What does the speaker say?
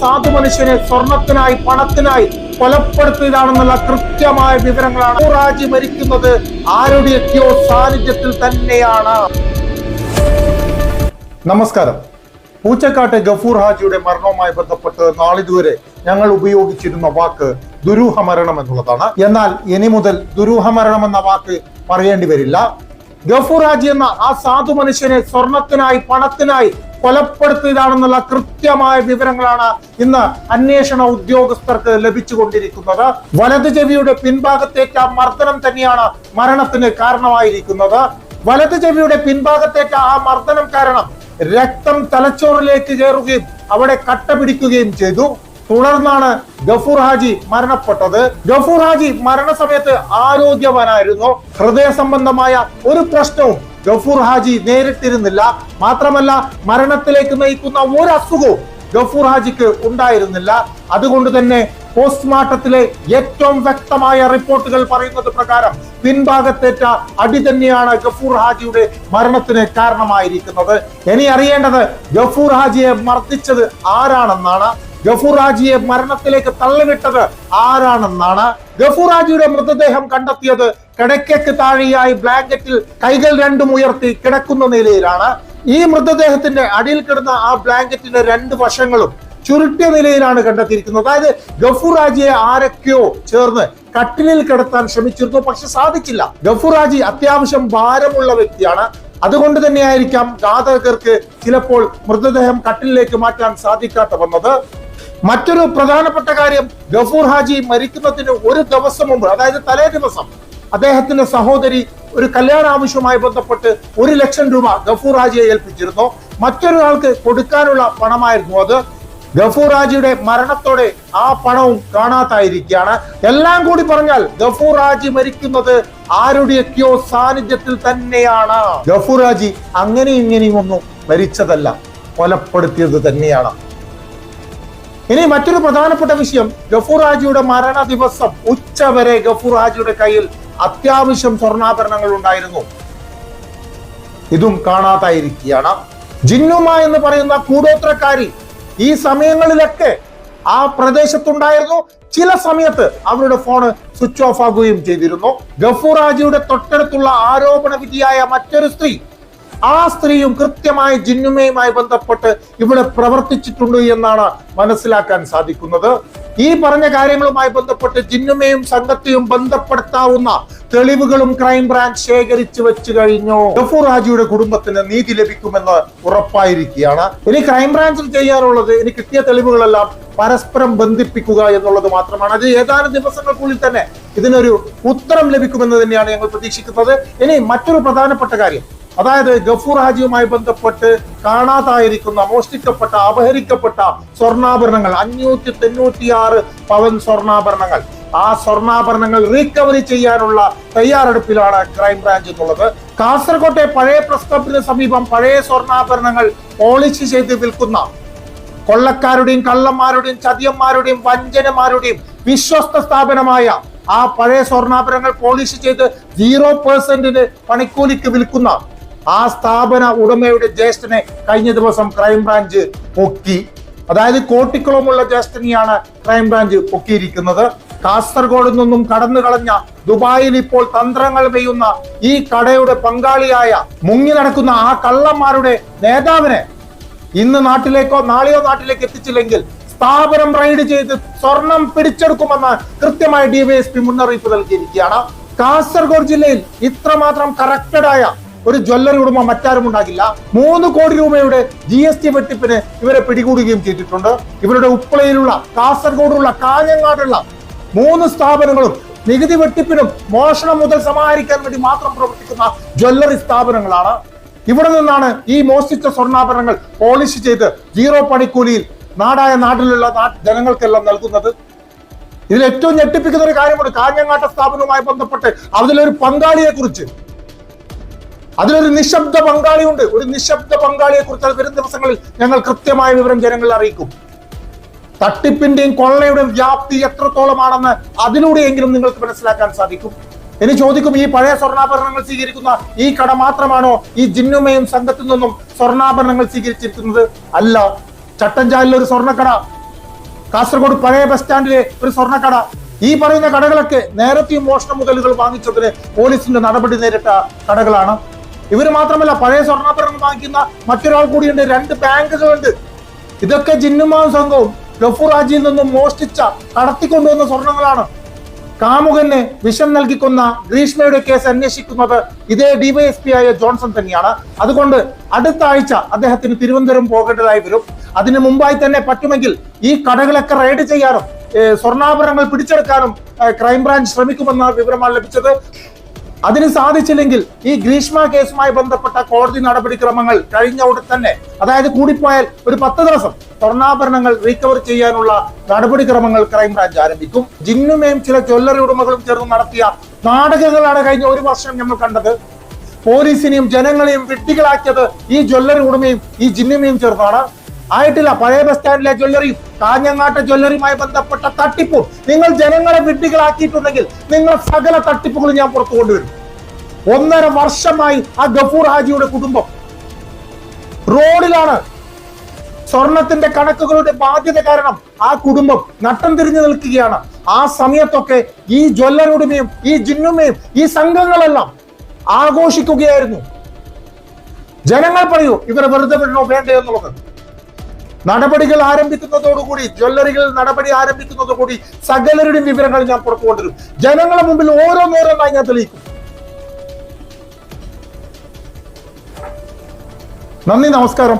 സാധു മനുഷ്യനെ സ്വർണത്തിനായി പണത്തിനായി കൊലപ്പെടുത്തിയതാണെന്നുള്ള കൃത്യമായ വിവരങ്ങളാണ് റാജി മരിക്കുന്നത്. ആരുടെയൊക്കെയോ സാന്നിധ്യത്തിൽ തന്നെയാണ്. നമസ്കാരം. പൂച്ചക്കാട്ടെ ഗഫൂർ ഹാജിയുടെ മരണവുമായി ബന്ധപ്പെട്ട് നാളിതുവരെ ഞങ്ങൾ ഉപയോഗിച്ചിരുന്ന വാക്ക് ദുരൂഹ മരണം എന്നുള്ളതാണ് എന്നാൽ ഇനി മുതൽ ദുരൂഹ മരണം എന്ന വാക്ക് പറയേണ്ടി വരില്ല. ഗഫൂർ ഹാജി എന്ന ആ സാധു മനുഷ്യനെ സ്വർണത്തിനായി പണത്തിനായി കൊലപ്പെടുത്തിയതാണെന്നുള്ള കൃത്യമായ വിവരങ്ങളാണ് ഇന്ന് അന്വേഷണ ഉദ്യോഗസ്ഥർക്ക് ലഭിച്ചുകൊണ്ടിരിക്കുന്നത്. വലത് ചെവിയുടെ പിൻഭാഗത്തേറ്റ മർദ്ദനം തന്നെയാണ് മരണത്തിന് കാരണമായിരിക്കുന്നത്. വലത് ചെവിയുടെ പിൻഭാഗത്തേറ്റ ആ മർദ്ദനം കാരണം രക്തം തലച്ചോറിലേക്ക് കയറുകയും അവിടെ കട്ട പിടിക്കുകയും ചെയ്തു. തുടർന്നാണ് ഗഫൂർ ഹാജി മരണപ്പെട്ടത്. ഗഫൂർ ഹാജി മരണസമയത്ത് ആരോഗ്യവാനായിരുന്നു. ഹൃദയ സംബന്ധമായ ഒരു പ്രശ്നവും ഗഫൂർ ഹാജി നേരിട്ടിരുന്നില്ല. മാത്രമല്ല മരണത്തിലേക്ക് നയിക്കുന്ന ഒരു അസുഖവും ഗഫൂർ ഹാജിക്ക് ഉണ്ടായിരുന്നില്ല. അതുകൊണ്ട് തന്നെ പോസ്റ്റ്മോർട്ടത്തിലെ ഏറ്റവും വ്യക്തമായ റിപ്പോർട്ടുകൾ പറയുന്നത് പ്രകാരം പിൻഭാഗത്തേറ്റ അടി തന്നെയാണ് ഗഫൂർ ഹാജിയുടെ മരണത്തിന് കാരണമായിരിക്കുന്നത്. ഇനി അറിയേണ്ടത് ഗഫൂർ ഹാജിയെ മർദ്ദിച്ചത് ആരാണെന്നാണ്? ഗഫൂർ മരണത്തിലേക്ക് തള്ളിവിട്ടത് ആരാണെന്നാണ്? ഗഫൂർ മൃതദേഹം കണ്ടെത്തിയത് കിടക്കയ്ക്ക് താഴെയായി ബ്ലാങ്കറ്റിൽ കൈകൾ രണ്ടും ഉയർത്തി കിടക്കുന്ന നിലയിലാണ്. ഈ മൃതദേഹത്തിന്റെ അടിയിൽ കിടന്ന ആ ബ്ലാങ്കറ്റിന്റെ രണ്ട് വശങ്ങളും ചുരുട്ടിയ നിലയിലാണ് കണ്ടെത്തിയിരിക്കുന്നത്. അതായത് ഗഫൂർ ഹാജിയെ ആരൊക്കെയോ ചേർന്ന് കട്ടിലിൽ കിടത്താൻ ശ്രമിച്ചിരുന്നു. പക്ഷെ സാധിച്ചില്ല. ഗഫൂർ ഹാജി അത്യാവശ്യം ഭാരമുള്ള വ്യക്തിയാണ്. അതുകൊണ്ട് തന്നെയായിരിക്കാം ഘാതകർക്ക് ചിലപ്പോൾ മൃതദേഹം കട്ടിലേക്ക് മാറ്റാൻ സാധിക്കാത്ത വന്നത്. മറ്റൊരു പ്രധാനപ്പെട്ട കാര്യം ഗഫൂർ ഹാജി മരിക്കുന്നതിന് ഒരു ദിവസം മുമ്പ് അതായത് തലേ ദിവസം അദ്ദേഹത്തിന്റെ സഹോദരി ഒരു കല്യാണ ആവശ്യവുമായി ബന്ധപ്പെട്ട് ഒരു ലക്ഷം രൂപ ഗഫൂർ ഹാജിയെ ഏൽപ്പിച്ചിരുന്നു. മറ്റൊരാൾക്ക് കൊടുക്കാനുള്ള പണമായിരുന്നു അത്. ഗഫൂർ ഹാജിയുടെ മരണത്തോടെ ആ പണവും കാണാതായിരിക്കുകയാണ്. എല്ലാം കൂടി പറഞ്ഞാൽ ഗഫൂർ ഹാജി മരിക്കുന്നത് ആരുടെയൊക്കെയോ സാന്നിധ്യത്തിൽ തന്നെയാണ്. ഗഫൂർ ഹാജി അങ്ങനെ ഇങ്ങനെയും ഒന്നും മരിച്ചതല്ല കൊലപ്പെടുത്തിയത് തന്നെയാണ്. ഇനി മറ്റൊരു പ്രധാനപ്പെട്ട വിഷയം ഗഫൂർ ഹാജിയുടെ മരണ ദിവസം ഉച്ച വരെ ഗഫൂർ ഹാജിയുടെ കയ്യിൽ അത്യാവശ്യം സ്വർണാഭരണങ്ങൾ ഉണ്ടായിരുന്നു. ഇതും കാണാതായിരിക്കുകയാണ്. ജിന്നുമ എന്ന് പറയുന്ന കൂടോത്രക്കാരി ഈ സമയങ്ങളിലൊക്കെ ആ പ്രദേശത്തുണ്ടായിരുന്നു. ചില സമയത്ത് അവരുടെ ഫോണ് സ്വിച്ച് ഓഫ് ആകുകയും ചെയ്തിരുന്നു. ഗഫൂർ ഹാജിയുടെ തൊട്ടടുത്തുള്ള ആരോപണ വിധിയായ മറ്റൊരു സ്ത്രീ ആ സ്ത്രീയും കൃത്യമായി ജിന്നുമയുമായി ബന്ധപ്പെട്ട് ഇവിടെ പ്രവർത്തിച്ചിട്ടുണ്ട് എന്നാണ് മനസ്സിലാക്കാൻ സാധിക്കുന്നത്. ഈ പറഞ്ഞ കാര്യങ്ങളുമായി ബന്ധപ്പെട്ട് ജിന്നുമയും സംഘത്തെയും ബന്ധപ്പെടുത്താവുന്ന തെളിവുകളും ക്രൈംബ്രാഞ്ച് ശേഖരിച്ചു വെച്ചു കഴിഞ്ഞു. ഗഫൂർ ഹാജിയുടെ കുടുംബത്തിന് നീതി ലഭിക്കുമെന്ന് ഉറപ്പായിരിക്കുകയാണ്. ഇനി ക്രൈംബ്രാഞ്ചിൽ ചെയ്യാറുള്ളത് ഇനി കിട്ടിയ തെളിവുകളെല്ലാം പരസ്പരം ബന്ധിപ്പിക്കുക എന്നുള്ളത് മാത്രമാണ്. അത് ഏതാനും ദിവസങ്ങൾക്കുള്ളിൽ തന്നെ ഇതിനൊരു ഉത്തരം ലഭിക്കുമെന്ന് തന്നെയാണ് ഞങ്ങൾ പ്രതീക്ഷിക്കുന്നത്. ഇനി മറ്റൊരു പ്രധാനപ്പെട്ട കാര്യം. അതായത് ഗഫൂർ ഹാജിയുമായി ബന്ധപ്പെട്ട് കാണാതായിരിക്കുന്ന മോഷ്ടിക്കപ്പെട്ട അപഹരിക്കപ്പെട്ട സ്വർണാഭരണങ്ങൾ അഞ്ഞൂറ്റി തൊണ്ണൂറ്റിയാറ് പവൻ സ്വർണാഭരണങ്ങൾ. ആ സ്വർണാഭരണങ്ങൾ റീകവറി ചെയ്യാനുള്ള തയ്യാറെടുപ്പിലാണ് ക്രൈംബ്രാഞ്ച് എന്നുള്ളത് കാസർകോട്ടെ പഴയ പ്രസ് ക്ലബിന് സമീപം പഴയ സ്വർണാഭരണങ്ങൾ പോളിഷ് ചെയ്ത് വിൽക്കുന്ന കൊള്ളക്കാരുടെയും കള്ളന്മാരുടെയും ചതിയന്മാരുടെയും വഞ്ചനമാരുടെയും വിശ്വസ്ത സ്ഥാപനമായ ആ പഴയ സ്വർണാഭരണങ്ങൾ പോളിഷ് ചെയ്ത് സീറോ പേഴ്സെന്റിന് പണിക്കൂലിക്ക് വിൽക്കുന്ന ആ സ്ഥാപന ഉടമയുടെ ജ്യേഷ്ഠനെ കഴിഞ്ഞ ദിവസം ക്രൈംബ്രാഞ്ച് പൊക്കി. അതായത് കോട്ടിക്കുളമുള്ള ജ്യേഷ്ഠനെയാണ് ക്രൈംബ്രാഞ്ച് പൊക്കിയിരിക്കുന്നത്. കാസർഗോഡ് നിന്നും കടന്നു കളഞ്ഞ ദുബായിൽ ഇപ്പോൾ തന്ത്രങ്ങൾ വെയ്യുന്ന ഈ കടയുടെ പങ്കാളിയായ മുങ്ങി നടക്കുന്ന ആ കള്ളന്മാരുടെ നേതാവിനെ ഇന്ന് നാട്ടിലേക്കോ നാളെയോ നാട്ടിലേക്ക് എത്തിച്ചില്ലെങ്കിൽ സ്ഥാപനം റൈഡ് ചെയ്ത് സ്വർണം പിടിച്ചെടുക്കുമെന്ന് കൃത്യമായി ഡിവൈഎസ്പി മുന്നറിയിപ്പ് നൽകിയിരിക്കുകയാണ്. കാസർഗോഡ് ജില്ലയിൽ ഇത്രമാത്രം കറക്റ്റഡായ ഒരു ജ്വല്ലറി ഉടമ മറ്റാരും ഉണ്ടാകില്ല. മൂന്ന് കോടി രൂപയുടെ ജി എസ് ടി വെട്ടിപ്പിന് ഇവരെ പിടികൂടുകയും ചെയ്തിട്ടുണ്ട്. ഇവരുടെ ഉപ്പളയിലുള്ള കാസർഗോഡുള്ള കാഞ്ഞങ്ങാടുള്ള മൂന്ന് സ്ഥാപനങ്ങളും നികുതി വെട്ടിപ്പിനും മോഷണം മുതൽ സമാഹരിക്കാൻ വേണ്ടി മാത്രം പ്രവർത്തിക്കുന്ന ജ്വല്ലറി സ്ഥാപനങ്ങളാണ്. ഇവിടെ നിന്നാണ് ഈ മോഷ്ടിച്ച സ്വർണാഭരണങ്ങൾ പോളിഷ് ചെയ്ത് സീറോ പണിക്കൂലിയിൽ നാടായ നാട്ടിലുള്ള ജനങ്ങൾക്കെല്ലാം നൽകുന്നത്. ഇതിൽ ഏറ്റവും ഞെട്ടിപ്പിക്കുന്ന ഒരു കാര്യമുണ്ട് കാഞ്ഞങ്ങാട്ട സ്ഥാപനവുമായി ബന്ധപ്പെട്ട് അതിലൊരു പങ്കാളിയെ കുറിച്ച് അതിലൊരു നിശബ്ദ പങ്കാളിയുണ്ട്. ഒരു നിശബ്ദ പങ്കാളിയെ കുറിച്ച് വരും ദിവസങ്ങളിൽ ഞങ്ങൾ കൃത്യമായ വിവരം ജനങ്ങളെ അറിയിക്കും. തട്ടിപ്പിന്റെയും കൊള്ളയുടെയും വ്യാപ്തി എത്രത്തോളമാണെന്ന് അതിലൂടെയെങ്കിലും നിങ്ങൾക്ക് മനസ്സിലാക്കാൻ സാധിക്കും. ഇനി ചോദിക്കും ഈ പഴയ സ്വർണാഭരണങ്ങൾ സ്വീകരിക്കുന്ന ഈ കട മാത്രമാണോ ഈ ജിന്നുമയും സംഘത്തിൽ നിന്നും സ്വർണാഭരണങ്ങൾ സ്വീകരിച്ചിരിക്കുന്നത്? അല്ല. ചട്ടഞ്ചാലിലെ ഒരു സ്വർണക്കട. കാസർഗോഡ് പഴയ ബസ് സ്റ്റാൻഡിലെ ഒരു സ്വർണക്കട. ഈ പറയുന്ന കടകളൊക്കെ നേരത്തെയും മോഷണ മുതലുകൾ വാങ്ങിച്ചതിന് പോലീസിന്റെ നടപടി നേരിട്ട കടകളാണ്. ഇവർ മാത്രമല്ല പഴയ സ്വർണാഭരണം വാങ്ങിക്കുന്ന മറ്റൊരാൾ കൂടിയുണ്ട് രണ്ട് ബാങ്കുകളുണ്ട്. ഇതൊക്കെ ജിന്നുമാൻ സംഘവും ലഫുറാജിയിൽ നിന്നും മോഷ്ടിച്ച കടത്തിക്കൊണ്ടുവന്ന സ്വർണങ്ങളാണ്. കാമുകന് വിഷം നൽകിക്കൊന്ന ഗ്രീഷ്മയുടെ കേസ് അന്വേഷിക്കുന്നത് ഇതേ ഡിവൈഎസ്പി ആയ ജോൺസൺ തന്നെയാണ്. അതുകൊണ്ട് അടുത്ത ആഴ്ച അദ്ദേഹത്തിന് തിരുവനന്തപുരം പോകേണ്ടതായി വരും. അതിനു മുമ്പായി തന്നെ പറ്റുമെങ്കിൽ ഈ കടകളൊക്കെ റെയ്ഡ് ചെയ്യാനും സ്വർണാഭരണങ്ങൾ പിടിച്ചെടുക്കാനും ക്രൈംബ്രാഞ്ച് ശ്രമിക്കുമെന്ന വിവരമാണ് ലഭിച്ചത്. അതിന് സാധിച്ചില്ലെങ്കിൽ ഈ ഗ്രീഷ്മ കേസുമായി ബന്ധപ്പെട്ട കോടതി നടപടിക്രമങ്ങൾ കഴിഞ്ഞ ഉടൻ തന്നെ അതായത് കൂടിപ്പോയാൽ ഒരു പത്ത് ദിവസം സ്വർണാഭരണങ്ങൾ റീകവർ ചെയ്യാനുള്ള നടപടിക്രമങ്ങൾ ക്രൈംബ്രാഞ്ച് ആരംഭിക്കും. ജിന്നുമേയും ചില ജ്വല്ലറി ഉടമകളും ചേർന്ന് നടത്തിയ നാടകങ്ങളാണ് കഴിഞ്ഞ ഒരു വർഷം നമ്മൾ കണ്ടത്. പോലീസിനെയും ജനങ്ങളെയും വിഡ്ഢികളാക്കിയത് ഈ ജ്വല്ലറി ഉടമയും ഈ ജിന്നുമയും ചേർന്നാണ്. ആയിട്ടില്ല. പഴയ ബസ് സ്റ്റാൻഡിലെ ജ്വല്ലറിയും കാഞ്ഞങ്ങാട്ടെ ജ്വല്ലറിയുമായി ബന്ധപ്പെട്ട തട്ടിപ്പും നിങ്ങൾ ജനങ്ങളെ വിഡ്ഢികളാക്കിയിട്ടുണ്ടെങ്കിൽ നിങ്ങൾ സകല തട്ടിപ്പുകളും ഞാൻ പുറത്തു കൊണ്ടുവരും. ഒന്നര വർഷമായി ആ ഗഫൂർ ഹാജിയുടെ കുടുംബം റോഡിലാണ്. സ്വർണത്തിന്റെ കണക്കുകളുടെ ബാധ്യത കാരണം ആ കുടുംബം നട്ടം തിരിഞ്ഞു നിൽക്കുകയാണ്. ആ സമയത്തൊക്കെ ഈ ജ്വല്ലറുടമയും ഈ ജിന്നുമയും ഈ സംഘങ്ങളെല്ലാം ആഘോഷിക്കുകയായിരുന്നു. ജനങ്ങൾ പറയൂ ഇവരെ വെറുതെ വിടണോ വേണ്ടേ എന്നുള്ളത്. നടപടികൾ ആരംഭിക്കുന്നതോടുകൂടി ജ്വല്ലറികൾ നടപടി ആരംഭിക്കുന്നതോടുകൂടി സകലരുടെയും വിവരങ്ങൾ ഞാൻ പുറത്തു കൊണ്ടുവരും. ജനങ്ങളുടെ മുമ്പിൽ ഓരോന്നോരോന്നായി ഞാൻ തെളിയിക്കും. നന്ദി നമസ്കാരം.